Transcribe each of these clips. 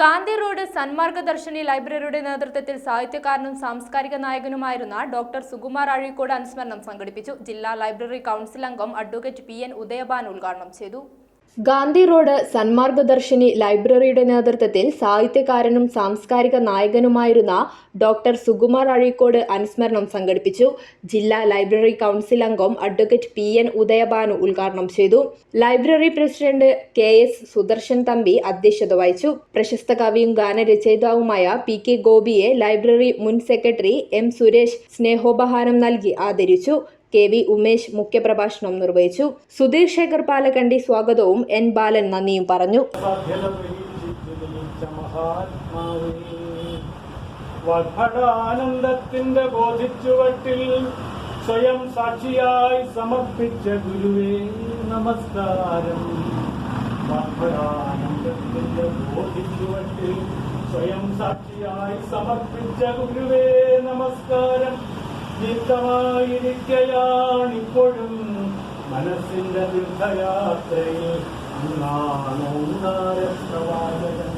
Gandhi road സന്മാർഗ ലൈബ്രറിയുടെ നേതൃത്വത്തിൽ സാഹിത്യകാരനും സാംസ്കാരിക നായകനുമായിരുന്ന ഡോക്ടർ സുകുമാർ അഴീക്കോട് അനുസ്മരണം സംഘടിപ്പിച്ചു. ജില്ലാ ലൈബ്രറി കൗൺസിൽ അംഗം അഡ്വക്കേറ്റ് പി എൻ ഉദയഭാൻ ഉദ്ഘാടനം ചെയ്തു. ഗാന്ധി റോഡ് സന്മാർഗദർശിനി ലൈബ്രറിയുടെ നേതൃത്വത്തിൽ സാഹിത്യകാരനും സാംസ്കാരിക നായകനുമായിരുന്ന ഡോക്ടർ സുകുമാർ അഴീക്കോട് അനുസ്മരണം സംഘടിപ്പിച്ചു. ജില്ലാ ലൈബ്രറി കൗൺസിൽ അംഗം അഡ്വക്കേറ്റ് പി എൻ ഉദയഭാനു ഉദ്ഘാടനം ചെയ്തു. Library president K S Sudarshan Thampi അധ്യക്ഷത വഹിച്ചു. പ്രശസ്ത കവിയും ഗാനരചയിതാവുമായ പി കെ ഗോപിയെ ലൈബ്രറി മുൻ സെക്രട്ടറി എം സുരേഷ് സ്നേഹോപഹാരം നൽകി ആദരിച്ചു. കെ വി ഉമേഷ് മുഖ്യപ്രഭാഷണം നിർവഹിച്ചു. സുധീർ ശേഖർ പാലകണ്ടി സ്വാഗതവും എൻ ബാലൻ നന്ദിയും പറഞ്ഞു. ജനിച്ച ബോധിച്ചുവട്ടിൽ സ്വയം സാക്ഷിയായി സമർപ്പിച്ച ഗുരുവേ നമസ്കാരം. വാഗ്ഭടാനന്ദത്തിന്റെ ബോധിച്ചുവട്ടിൽ സ്വയം സാക്ഷിയായി സമർപ്പിച്ച ഗുരുവേ നമസ്കാരം. നിത്യമായിരിക്കയാണിപ്പോഴും മനസ്സിന്റെ തീർത്ഥയാത്രയിൽ പ്രവാചകൻ.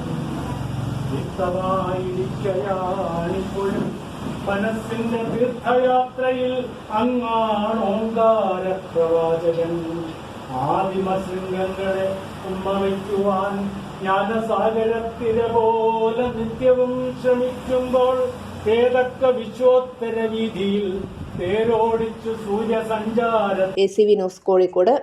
നിത്യമായിരിക്കയാണിപ്പോഴും മനസ്സിന്റെ തീർത്ഥയാത്രയിൽ അങ്ങാണ് ഓങ്കാര പ്രവാചകൻ ആദിമശൃംഗങ്ങളെ ഉമ്മവയ്ക്കുവാൻ ജ്ഞാനസാഗരത്തിലെ പോലെ നിത്യവും ശ്രമിക്കുമ്പോൾ ഏതൊക്ക വിശ്വോത്തര വീതിയിൽ തേരോടിച്ചു സൂര്യസഞ്ചാര. A C V news Kozhikode.